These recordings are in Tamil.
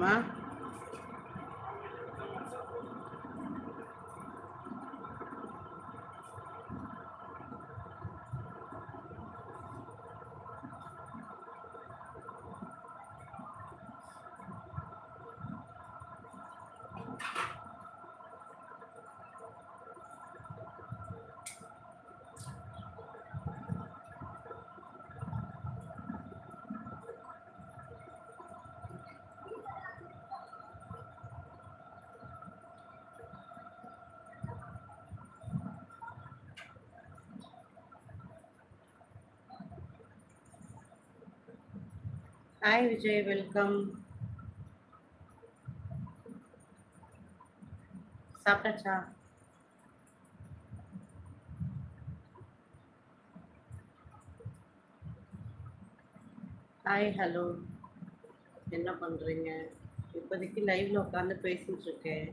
Tama? ஹாய் விஜய் வெல்கம் சாப்பிட்டாச்சா? ஹாய் ஹலோ என்ன பண்ணுறீங்க இப்போதைக்கு லைவில் உட்காந்து பேசிகிட்டு இருக்கேன்.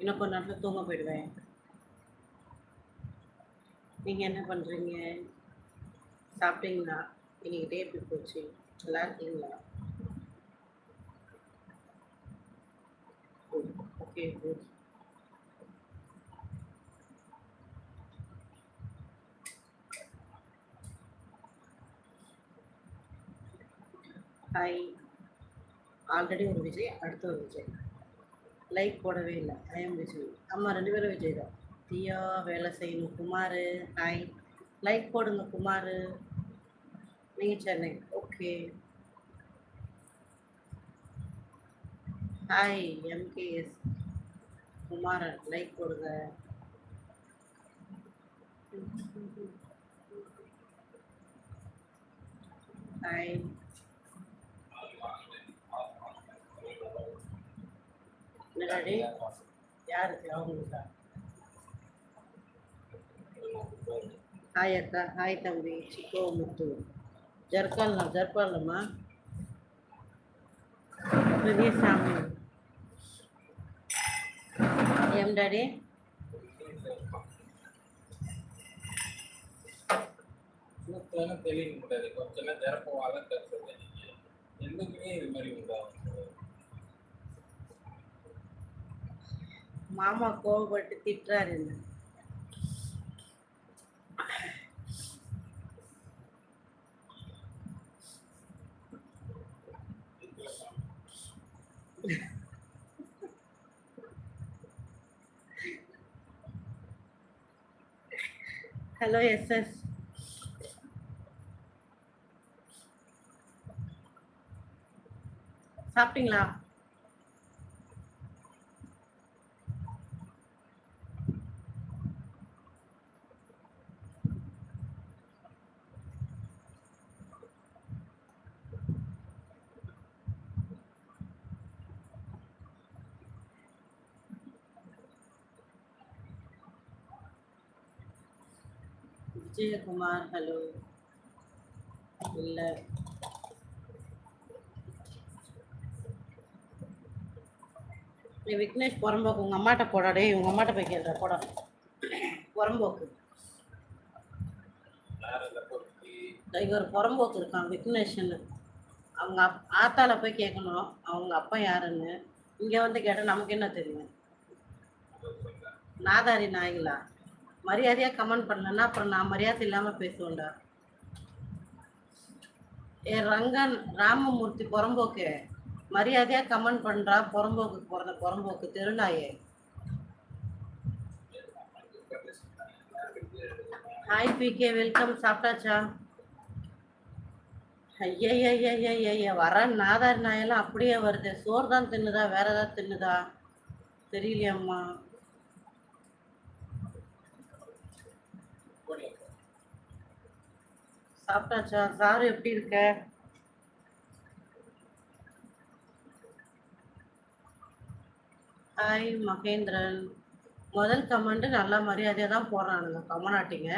இன்னும் கொஞ்ச நேரத்தில் தூங்க போயிடுவேன். நீங்கள் என்ன பண்ணுறீங்க சாப்பிட்டீங்களா? இன்னைக்கு டே எப்படி போச்சு? நல்லா இருக்கீங்களா? ஓகே குட் ஹாய் ஆல்ரெடி ஒரு விஜய் அடுத்த ஒரு விஜய். லைக் போடவே இல்லை. ஐஎம் விஜய் ஆமாம் ரெண்டு பேரும் விஜய் தான். தியா வேலை செய்யணும். குமார் ஹாய் லைக் போடுங்க குமார். நீங்கள் Chennai. Okay. Hi MKS Kumaran like போடுங்க ஹாய் என்னடி யாருக்கு அவங்களுக்கா ஹாய் அக்கா. ஹாய் தம்பி. சிக்கோ முத்து ஜர்கால்னா ஜர்பாலம்மா பெரிய சாமி ఏం డాడీ மூத்தவங்க தெளிவு முடியாது கொஞ்சமே திறப்பவாக கற்றுறது ఎందుకునే இது மாதிரி உண்டாகும் மாமா கோவப்பட்டு திட்டுறாரு என்ன ஹலோ எஸ்எஸ் சாப்பிட்டீங்களா? விஜயகுமார் ஹலோ. இல்லை. நீ விக்னேஷ் புறம்போக்கு. உங்கள் அம்மாட்ட போடாடே உங்கள் அம்மாட்ட போய் கேள்ற போடா. புறம்போக்கு. வேற ஒரு புறம்போக்கு இருக்கான் விக்னேஷ்னு அவங்க அப் ஆத்தால போய் கேட்கணும் அவங்க அப்பா யாருன்னு. இங்கே வந்து கேட்டால் நமக்கு என்ன தெரியும்? நாதாரி நாய்களா மரியாதையாக கமெண்ட் பண்ணலன்னா அப்புறம் நான் மரியாதை இல்லாமல் பேசுவேன்டா. ஏ ரங்கன் ராமமூர்த்தி புறம்போக்கு. மரியாதையாக கமெண்ட் பண்ணுறா புறம்போக்கு பிறந்த புறம்போக்கு தெருநாயே. ஹாய் பிகே வெல்கம் சாப்பிட்டாச்சா? ஐயய்யய்யய்யய்ய வர நாதார் நாயெல்லாம் அப்படியே வருது. சோறு தான் தின்னுதா வேற ஏதாவது தின்னுதா? தெரியலையம்மா. சாப்பிட்டாச்சா? சாரு எப்படி இருக்க? ஹாய் மகேந்திரன். முதல் கமாண்டு நல்லா மரியாதையாக தான் போடுறானுங்க கமனாட்டிங்க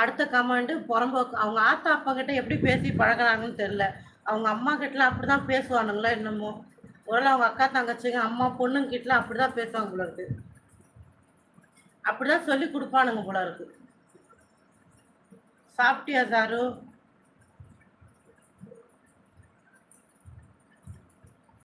அடுத்த கமாண்டு புறம்போக்கு அவங்க ஆத்தா அப்பா கிட்ட எப்படி பேசி பழகுறாங்கன்னு தெரில அவங்க அம்மா கிட்டலாம் அப்படி தான் பேசுவானுங்களா என்னமோ. ஒருவேளை அவங்க அக்கா தங்கச்சிங்க அம்மா பொண்ணுங்க கிட்டலாம் அப்படி தான் பேசுவாங்க போல இருக்கு. அப்படி தான் சொல்லி கொடுப்பானுங்க போல இருக்குது சாப்பிட்டியா சாரு?